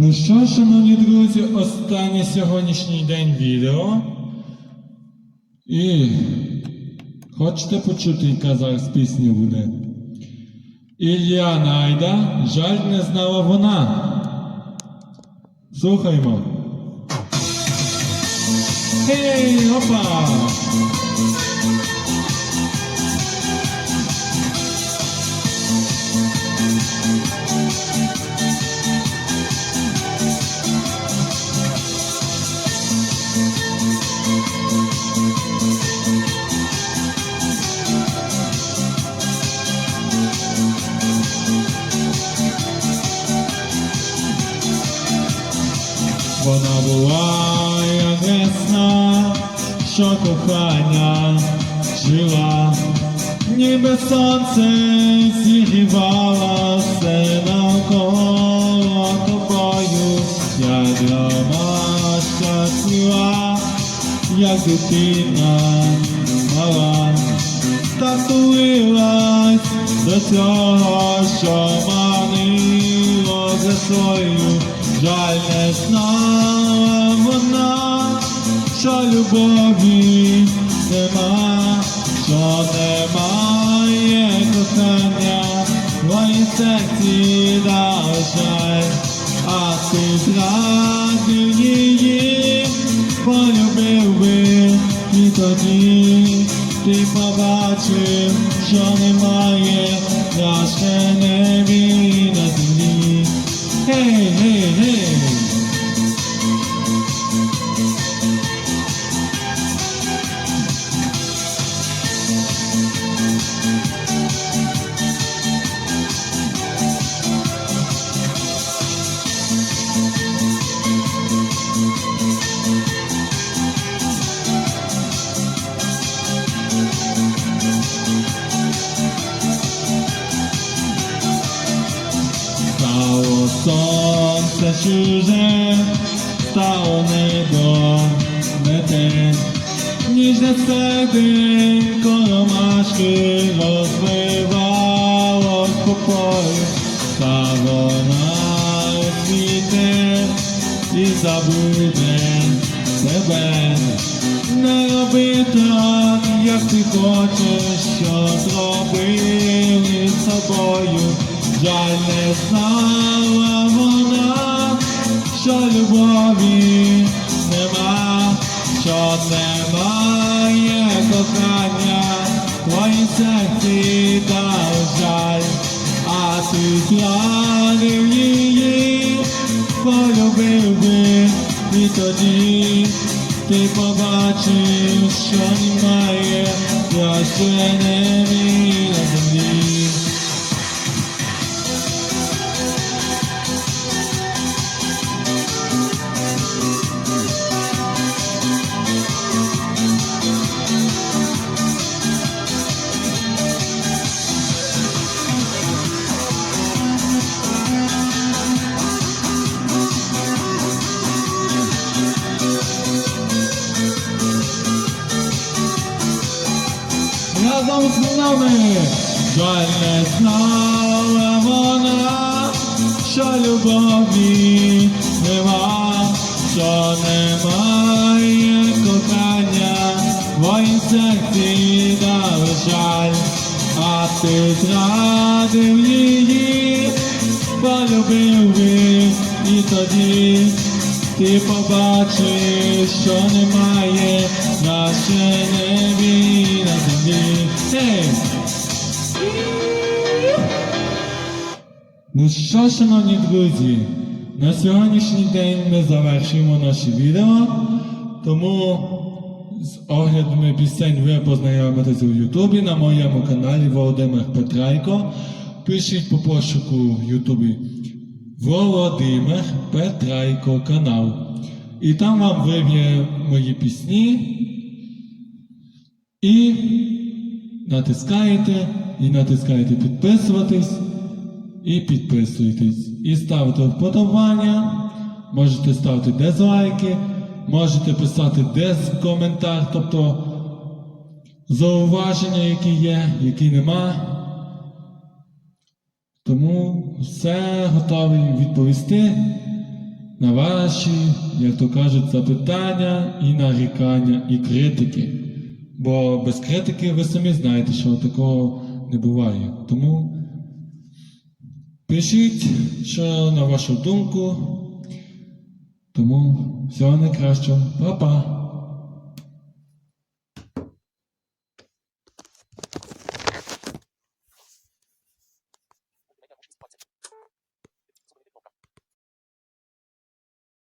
Ну що, шановні друзі, останній сьогоднішній день відео. І хочете почути, яка зараз пісня буде? Ілля Найда, жаль не знала вона. Слухаймо. Гей, опа! Вона була як весна, що кохання жила, ніби сонце зігрівало все навколо тобою, я драма щаслива, як дитина мала, та тулилась до цього, що манило за свою, жаль не знала вона, що любові нема, що немає кохання, в твоїй серці дав а ти зрадив її, полюбив би і тоді ти побачив, що немає краще небі сонце чуже, стало небо не те, ніжне серденько ромашки розбивало по полю, та вона світе і забуде тебе. Не роби так, як ти хочеш, що зробили з собою. Жаль не знала вона, що любові нема, що немає кохання, твої серці дав жаль, а ти зрадив її, полюбив би і тоді ти побачив, що немає. Краще небі на землі. Разом з нами жаль не знала вона, що любові нема, що немає кохання, моїм серці дав жаль, а ти зрадив її, полюбив би і тоді ти побачиш, що немає землі. Ей! Ну що, шановні друзі, на сьогоднішній день ми завершуємо наше відео, тому з оглядами пісень ви познайомитеся у Ютубі на моєму каналі Володимир Петрайко. Пишіть по пошуку в Ютубі Володимир Петрайко канал. І там вам виб'є мої пісні. І натискаєте, і натискаєте підписуватись, і підписуйтесь. І ставте вподобання, можете ставити дизлайки, можете писати дез коментар, тобто зауваження, які є, які нема. Тому все готовий відповісти. на ваші, як то кажуть, запитання і нарікання, і критики. Бо без критики ви самі знаєте, що такого не буває. Тому пишіть, що на вашу думку. Тому всього найкращого. Па-па!